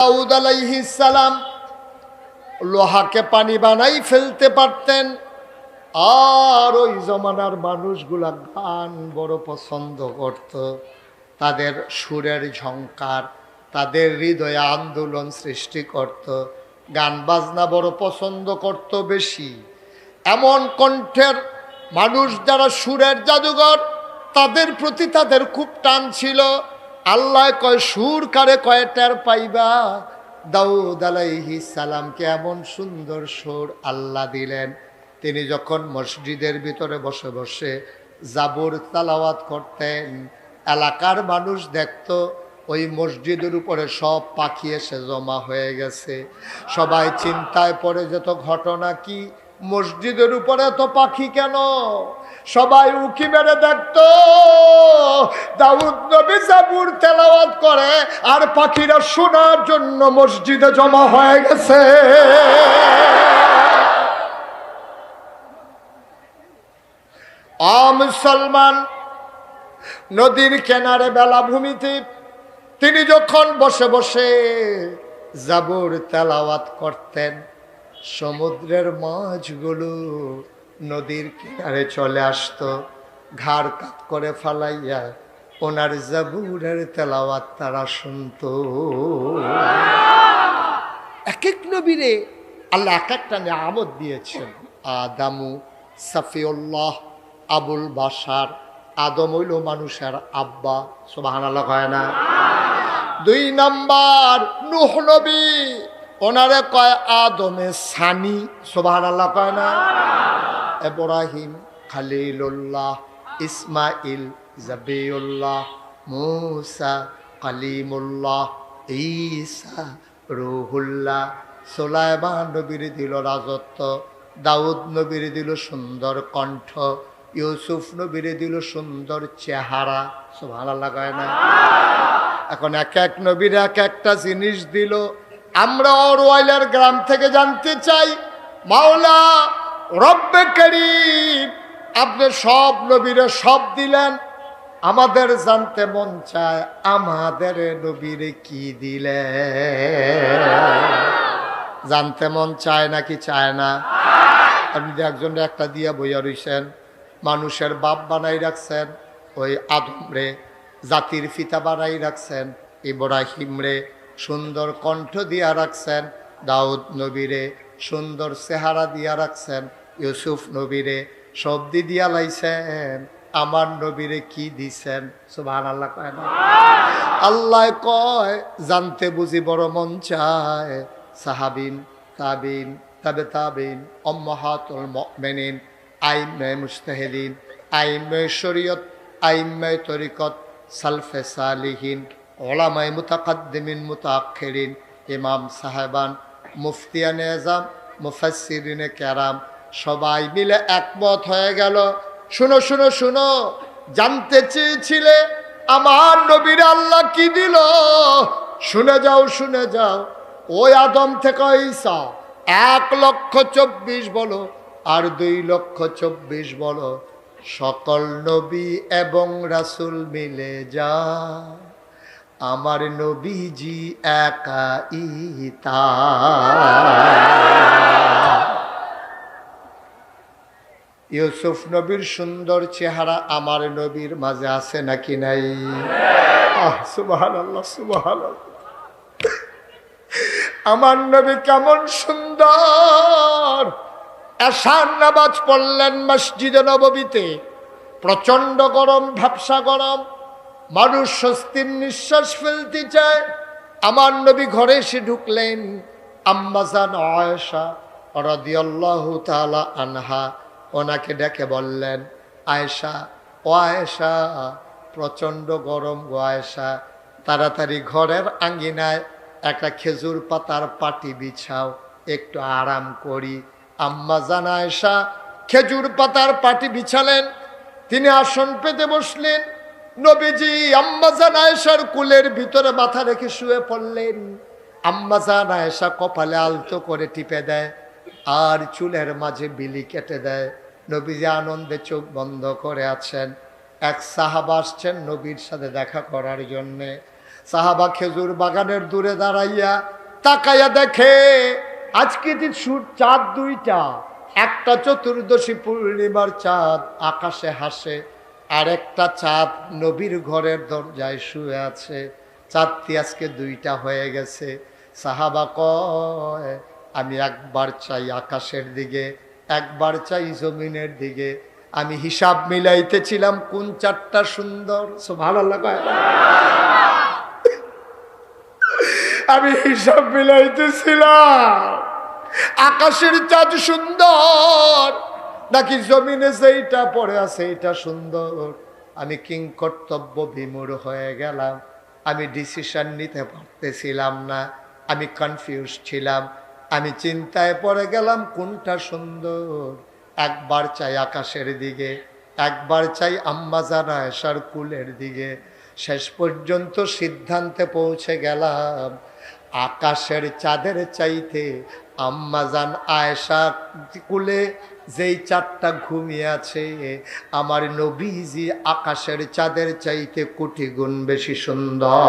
দাউদ সালাম লোহাকে পানি বানাই ফেলতে পারতেন। আর ওই জমানার মানুষগুলা গান বড় পছন্দ করত। তাদের সুরের ঝংকার, তাদের হৃদয়ে আন্দোলন সৃষ্টি করত। গান বাজনা বড় পছন্দ করত বেশি। এমন কণ্ঠের মানুষ যারা সুরের জাদুঘর, তাদের প্রতি তাদের খুব টান ছিল। আল্লাহ কয়, সুর কারে কয় টের পাইবা? দাউদ আলাইহি সালামকে এমন সুন্দর সুর আল্লাহ দিলেন। তিনি যখন মসজিদের ভিতরে বসে বসে জাবুর তালাওয়াত করতেন, এলাকার মানুষ দেখত ওই মসজিদের উপরে সব পাখি এসে জমা হয়ে গেছে। সবাই চিন্তায় পড়ে যেত, ঘটনা কি? মসজিদের উপরে তো পাখি কেন? সবাই উকি মেরে দেখতো, দাউদ নবী জাবুর তেলাওয়াত করে, আর পাখিরা শোনার জন্য মসজিদে জমা হয়ে গেছে। আ মুসলমান নদীর কেনারে বেলাভূমিতে, তিনি যখন বসে বসে জাবুর তেলাওয়াত করতেন সমুদ্রের মাছগুলো নদীর কিনারে চলে আসতো, ঘাড় কাত করে ফালাইয়া ওনার জাবুরের তেলাওয়াত তারা শুনতো। এক এক নবীরে আল্লাহ এক একটা নিয়ামত দিয়েছেন, আদামু সাফিউল্লাহ, আবুল বাসার আদম হইল মানুষের আব্বা সোবাহান আল্লাহ কয় না? দুই নাম্বার, নুহ নবী। ওনারে কয় আদমে সানি সোবাহান আল্লাহ কয় না? এব্রাহিম খালিলুল্লাহ ইসমাইল জাবিউল্লাহ মুসা কালিমুল্লাহ ঈসা রুহুল্লাহ সোলাইমান নবীর দিল রাজত্ব দাউদ নবীর দিল সুন্দর কণ্ঠ ইউসুফ নবীর দিল সুন্দর চেহারা ভালো লাগায় না? এখন এক এক নবীর এক একটা জিনিস দিল আমরা অরওয়াইলের গ্রাম থেকে জানতে চাই, মাওলা রব্বে করিম, আপনি সব নবীরে সব দিলেন, আমাদের জানতে মন চায় আমাদের নবীরে কি দিলে জানতে মন চায় নাকি চায় না? আপনি একজন একটা দিয়া বইয়া রইছেন, মানুষের বাপ বানাই রাখছেন, ওই আদম রে, জাতির ফিতা বানাই রাখছেন, ইব্রাহিম রে সুন্দর কণ্ঠ দিয়া রাখছেন। দাউদ নবীরে সুন্দর চেহারা দিয়া রাখছেন। ইউসুফ নবীরে সবদি দিয়া লাইছেন। আমার নবীরে কি দিছেন? সুবহান আল্লাহ কয় না। আল্লাহ কয়, জানতে বুঝি বড় মন চায়। সাহাবিন, তাবিন, তাবে তাবিন অম্মাহাতুল মুমিনিন আইমে মুস্তাহিদিন আইমে শরীয়ত আইমে তরিকত, সালফে সালিহিন। ওলামাই মুতাকাদ্দিমিন মুতাক্ষিরিন ইমাম সাহেবান মুফতিয়ান এজাম মুফাসসিরিনে ক্যারাম সবাই মিলে একমত হয়ে গেল। শুনো শুনো শুনো, জানতে চেয়েছিলে আমার নবীর আল্লাহ কি দিল? শুনে যাও শুনে যাও, ওই আদম থেকে ঈসা এক লক্ষ চব্বিশ বলো আর দুই লক্ষ চব্বিশ বলো। সকল নবী এবং রাসুল মিলে যা আমার নবীজি একা ইতা ইউসুফ নবীর সুন্দর চেহারা আমার নবীর মাঝে আছে নাকি নাই? আহ আল্লাহ আমার নবী কেমন সুন্দর। এসান নামাজ পড়লেন মসজিদে নববীতে। প্রচণ্ড গরম ভ্যাবসা গরম। মানুষ স্বস্তির নিঃশ্বাস ফেলতে চায়। আমার নবী ঘরে এসে ঢুকলেন। আম্মাজান তাআলা আনহা, ওনাকে ডেকে বললেন, আয়েশা, ও প্রচণ্ড গরম গো তাড়াতাড়ি ঘরের আঙ্গিনায় একটা খেজুর পাতার পাটি বিছাও, একটু আরাম করি। আম্মা জানা আয়েশা খেজুর পাতার পাটি বিছালেন। তিনি আসন পেতে বসলেন। নবীজি আম্মাজান আয়েশার কুলের ভিতরে মাথা রেখে শুয়ে পড়লেন। আম্মাজান আয়েশা কপালে আলতো করে টিপে দেয়, আর চুলের মাঝে বিলি কেটে দেয়। নবীজি আনন্দে চোখ বন্ধ করে আছেন। এক সাহাবা আসছেন নবীর সাথে দেখা করার জন্যে। সাহাবা খেজুর বাগানের দূরে দাঁড়াইয়া তাকাইয়া দেখে আজকে যে সুর চাঁদ দুইটা, একটা চতুর্দশী পূর্ণিমার চাঁদ আকাশে হাসে। আর একটা চাঁদ নবীর ঘরের দরজায় শুয়ে আছে। চাঁদটি আজকে দুইটা হয়ে গেছে। সাহাবা কয়, আমি একবার চাই আকাশের দিকে, একবার চাই জমিনের দিকে। আমি হিসাব মিলাইতেছিলাম কোন চারটা সুন্দর। ভালো লাগে আমি হিসাব মিলাইতেছিলাম। আকাশের চাঁদ সুন্দর। নাকি জমিনে যেইটা পড়ে আছে এটা সুন্দর। আমি কিং কর্তব্য বিমূর হয়ে গেলাম। আমি ডিসিশন নিতে পারতেছিলাম না। আমি কনফিউজ ছিলাম। আমি চিন্তায় পড়ে গেলাম, কোনটা সুন্দর? একবার চাই আকাশের দিকে, একবার চাই আম্মা জানা এসার কুলের দিকে। শেষ পর্যন্ত সিদ্ধান্তে পৌঁছে গেলাম। আকাশের চাঁদের চাইতে আম্মাজান আয়েশা কুলে যেই চারটা ঘুমিয়ে আছে আমার নবীজি আকাশের চাঁদের চাইতে কোটি গুণ বেশি সুন্দর।